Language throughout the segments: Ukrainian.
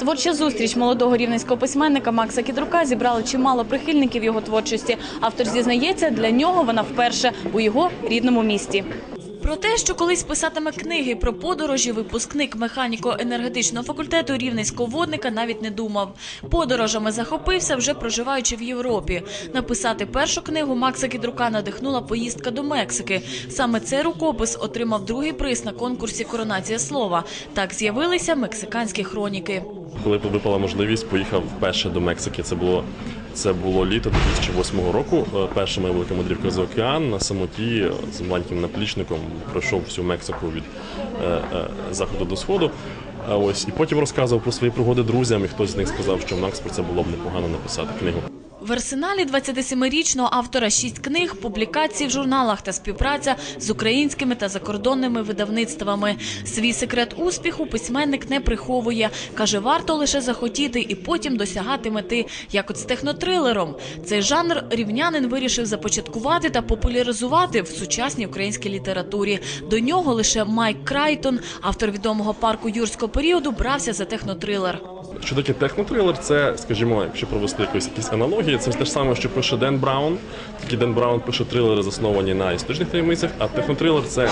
Творча зустріч молодого рівненського письменника Макса Кідрука зібрала чимало прихильників його творчості. Автор зізнається, для нього вона вперше у його рідному місті. Про те, що колись писатиме книги про подорожі, випускник механіко-енергетичного факультету рівненського водника навіть не думав. Подорожами захопився, вже проживаючи в Європі. Написати першу книгу Макса Кідрука надихнула поїздка до Мексики. Саме цей рукопис отримав другий приз на конкурсі Коронація слова. Так з'явилися мексиканські хроніки. Коли випала можливість, поїхав вперше до Мексики. Це було це було літо 2008 року. Е, Перша моя велика мандрівка за океан на самоті з маленьким наплічником пройшов всю Мексику від е, е, заходу до сходу. Ось і потім розказував про свої пригоди друзям. І хтось з них сказав, що Макс про це було б непогано написати книгу. В арсеналі 27-річного автора шість книг, публікації в журналах та співпраця з українськими та закордонними видавництвами. Свій секрет успіху письменник не приховує. Каже, варто лише захотіти і потім досягати мети, як от з технотрилером. Цей жанр рівнянин вирішив започаткувати та популяризувати в сучасній українській літературі. До нього лише Майк Крайтон, автор відомого парку юрського періоду, брався за технотрилер. Що таке технотрилер? Це, скажімо, якщо провести якусь якісь аналогії, це те ж саме, що пише Ден Браун. Тільки Ден Браун пише трилери, засновані на історичних таємницях, а технотрилер це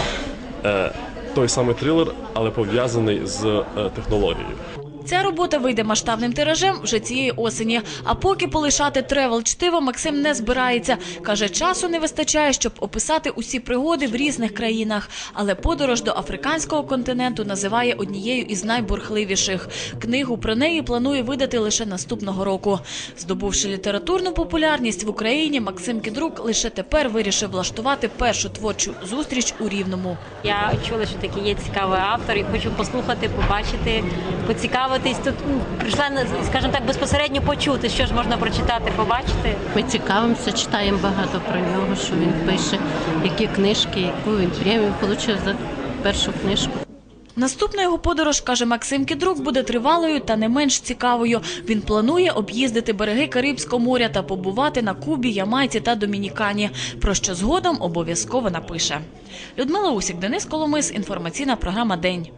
е, той самий трилер, але пов'язаний з е, технологією. Ця робота вийде масштабним тиражем вже цієї осені. А поки полишати тревел чтиво Максим не збирається. Каже, часу не вистачає, щоб описати усі пригоди в різних країнах. Але подорож до африканського континенту називає однією із найбурхливіших. Книгу про неї планує видати лише наступного року. Здобувши літературну популярність в Україні, Максим Кідрук лише тепер вирішив влаштувати першу творчу зустріч у Рівному. Я чула, що такий є цікавий автор, і хочу послухати, побачити, поцікавитись. Тут ну, прийшла, скажімо так, безпосередньо почути, що ж можна прочитати, побачити. Ми цікавимося, читаємо багато про нього, що він пише, які книжки, яку він премію отримав за першу книжку. Наступна його подорож, каже Максим Кідрук, буде тривалою та не менш цікавою. Він планує об'їздити береги Карибського моря та побувати на Кубі, Ямайці та Домінікані, про що згодом обов'язково напише. Людмила Усік, Денис Коломис, інформаційна програма День.